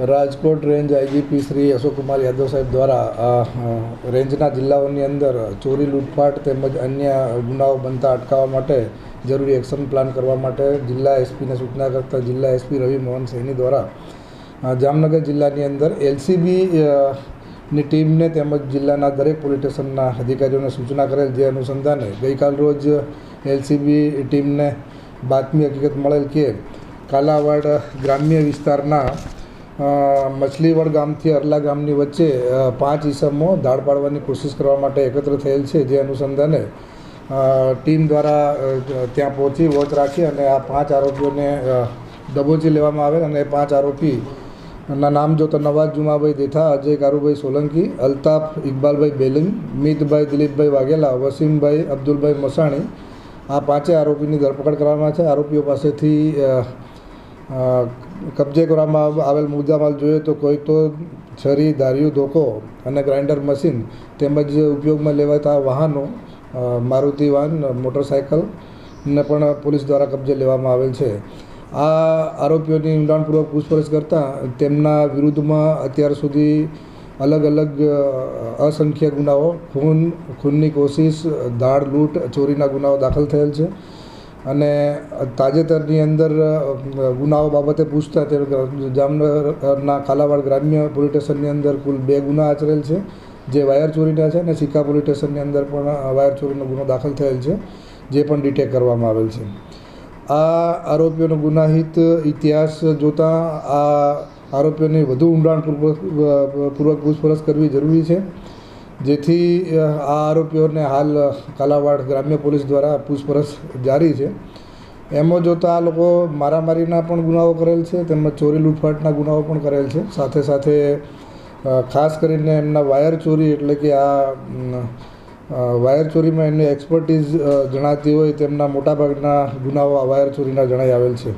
Rajkot range IGP Shri Ashokkumar Yadav સાહેબ દ્વારા રેન્જના જિલ્લાઓની અંદર ચોરી, લૂંટફાટ તેમજ અન્ય ગુનાઓ બનતા અટકાવવા માટે જરૂરી એક્શન પ્લાન કરવા માટે જિલ્લા એસપીને સૂચના કરતા જિલ્લા એસપી રવિ મોહન સૈની દ્વારા જામનગર જિલ્લાની અંદર એલસીબી ની ટીમને તેમજ જિલ્લાના દરેક પોલીસ સ્ટેશનના અધિકારીઓને સૂચના કરેલ જે અનુસંધાને ગઈકાલ રોજ એલસીબી ટીમને બાતમી હકીકત મળેલ કે કાલાવાડ ગ્રામ્ય વિસ્તારના મછલીવડ ગામથી અરલા ગામની વચ્ચે પાંચ ઈસમો દાળ પાડવાની કોશિશ કરવા માટે એકત્ર થયેલ છે, જે અનુસંધાને ટીમ દ્વારા ત્યાં પહોંચી વોચ રાખી અને આ પાંચ આરોપીઓને દબોચી લેવામાં આવેલ અને પાંચ આરોપી ના નામ જોતા નવાજ જુમાભાઈ દેથા અજય કારુભાઈ સોલંકી, અલ્તાફ ઇકબાલભાઈ બેલિંગ, મિતભાઈ દિલીપભાઈ વાઘેલા, વસીમભાઈ અબ્દુલભાઈ મસાણી, આ પાંચે આરોપીની ધરપકડ કરવામાં છે. આરોપીઓ પાસેથી કબજે કરવામાં આવ- આવેલ મુદ્દામાલ જોઈએ તો કોઈ તો છરી ધાર્યું ધોકો અને ગ્રાઇન્ડર મશીન તેમજ ઉપયોગમાં લેવાતા વાહનો મારુતિ વાહન મોટરસાયકલ ને પણ પોલીસ દ્વારા કબજે લેવામાં આવેલ છે. આ આરોપીઓની ઊંડાણપૂર્વક પૂછપરછ કરતાં તેમના વિરુદ્ધમાં અત્યાર સુધી અલગ અલગ અસંખ્ય ગુનાઓ, ખૂન, ખૂનની કોશિશ દાળ લૂંટ, ચોરીના ગુનાઓ દાખલ થયેલ છે. અને તાજેતરની અંદર ગુનાઓ બાબતે પૂછતા તે જામનગરના કાલાવાડ ગ્રામ્ય પોલીસ સ્ટેશનની અંદર કુલ બે ગુના આચરેલ છે. જે વાયર ચોરીના છે અને સિક્કા પોલીસ સ્ટેશનની અંદર પણ વાયર ચોરીનો ગુનો દાખલ થયેલ છે, જે પણ ડિટેક કરવામાં આવેલ છે. આ આરોપીઓનો ગુનાહિત ઇતિહાસ જોતાં આ આરોપીઓની વધુ ઊંડાણપૂર્વક પૂર્વક પૂછપરછ કરવી જરૂરી છે. જેથી આ આરોપીઓને હાલ કાલાવાડ ગ્રામ્ય પોલીસ દ્વારા પૂછપરછ જારી છે. એમાં જોતાં આ લોકો મારામારીના પણ ગુનાઓ કરેલ છે, તેમજ ચોરી લૂંટફાટના ગુનાઓ પણ કરેલ છે. સાથે સાથે ખાસ કરીને એમના વાયર ચોરી એટલે કે આ વાયર ચોરીમાં એમની એક્સપર્ટીઝ જણાતી હોય તેમના મોટાભાગના ગુનાઓ આ વાયર ચોરીના જણાઈ આવેલ છે.